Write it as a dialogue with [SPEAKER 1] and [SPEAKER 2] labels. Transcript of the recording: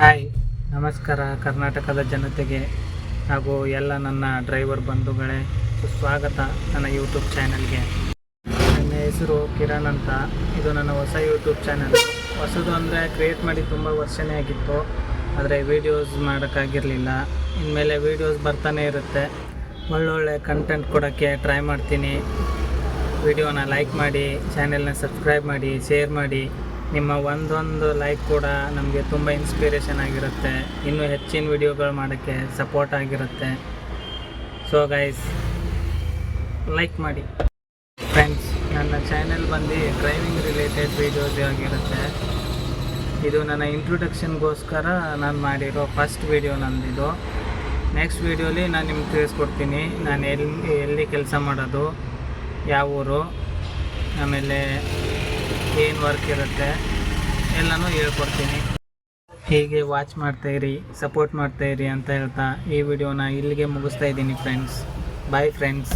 [SPEAKER 1] Hi ನಮಸ್ಕಾರ. ಕರ್ನಾಟಕದ ಜನತೆಗೆ ಹಾಗೂ ಎಲ್ಲ ನನ್ನ ಡ್ರೈವರ್ ಬಂಧುಗಳೇ, ಸುಸ್ವಾಗತ ನನ್ನ ಯೂಟ್ಯೂಬ್ ಚಾನಲ್ಗೆ ನನ್ನ ಹೆಸರು ಕಿರಣ್ ಅಂತ. ಇದು ನನ್ನ ಹೊಸ ಯೂಟ್ಯೂಬ್ ಚಾನಲ್ ಹೊಸದು ಅಂದರೆ ಕ್ರಿಯೇಟ್ ಮಾಡಿ ತುಂಬ ವರ್ಷನೇ ಆಗಿತ್ತು. ಆದರೆ ವೀಡಿಯೋಸ್ ಮಾಡೋಕ್ಕಾಗಿರಲಿಲ್ಲ. ಇನ್ಮೇಲೆ ವೀಡಿಯೋಸ್ ಬರ್ತಾನೆ ಇರುತ್ತೆ. ಒಳ್ಳೊಳ್ಳೆ ಕಂಟೆಂಟ್ ಕೊಡೋಕ್ಕೆ ಟ್ರೈ ಮಾಡ್ತೀನಿ. ವಿಡಿಯೋನ ಲೈಕ್ ಮಾಡಿ ಚಾನೆಲ್ನ ಸಬ್ಸ್ಕ್ರೈಬ್ ಮಾಡಿ ಶೇರ್ ಮಾಡಿ. ನಿಮ್ಮ ಒಂದೊಂದು ಲೈಕ್ ಕೂಡ ನಮಗೆ ತುಂಬ ಇನ್ಸ್ಪಿರೇಷನ್ ಆಗಿರುತ್ತೆ. ಇನ್ನೂ ಹೆಚ್ಚಿನ ವಿಡಿಯೋಗಳು ಮಾಡೋಕ್ಕೆ ಸಪೋರ್ಟ್ ಆಗಿರುತ್ತೆ. ಸೊ ಗೈಸ್ ಲೈಕ್ ಮಾಡಿ. ಫ್ರೆಂಡ್ಸ್ ನನ್ನ ಚಾನೆಲ್ ಬಂದು ಡ್ರೈವಿಂಗ್ ರಿಲೇಟೆಡ್ ವೀಡಿಯೋಸ್ ಆಗಿರುತ್ತೆ. ಇದು ನನ್ನ ಇಂಟ್ರೊಡಕ್ಷನ್ಗೋಸ್ಕರ ನಾನು ಮಾಡಿರೋ ಫಸ್ಟ್ ವೀಡಿಯೋ ನಂದಿದು. ನೆಕ್ಸ್ಟ್ ವೀಡಿಯೋಲಿ ನಾನು ನಿಮ್ಗೆ ತಿಳಿಸ್ಕೊಡ್ತೀನಿ. ನಾನು ಎಲ್ಲಿ ಎಲ್ಲಿ ಕೆಲಸ ಮಾಡೋದು, ಯಾವ ಊರು, ಆಮೇಲೆ ಏನು ವರ್ಕ್ ಇರುತ್ತೆ, ಎಲ್ಲನೂ ಹೇಳ್ಕೊಡ್ತೀನಿ. ಹೀಗೆ ವಾಚ್ ಮಾಡ್ತಾಯಿರಿ ಸಪೋರ್ಟ್ ಮಾಡ್ತಾಯಿರಿ ಅಂತ ಹೇಳ್ತಾ ಈ ವಿಡಿಯೋನ ಇಲ್ಲಿಗೆ ಮುಗಿಸ್ತಾ ಇದ್ದೀನಿ ಫ್ರೆಂಡ್ಸ್ ಬಾಯ್ ಫ್ರೆಂಡ್ಸ್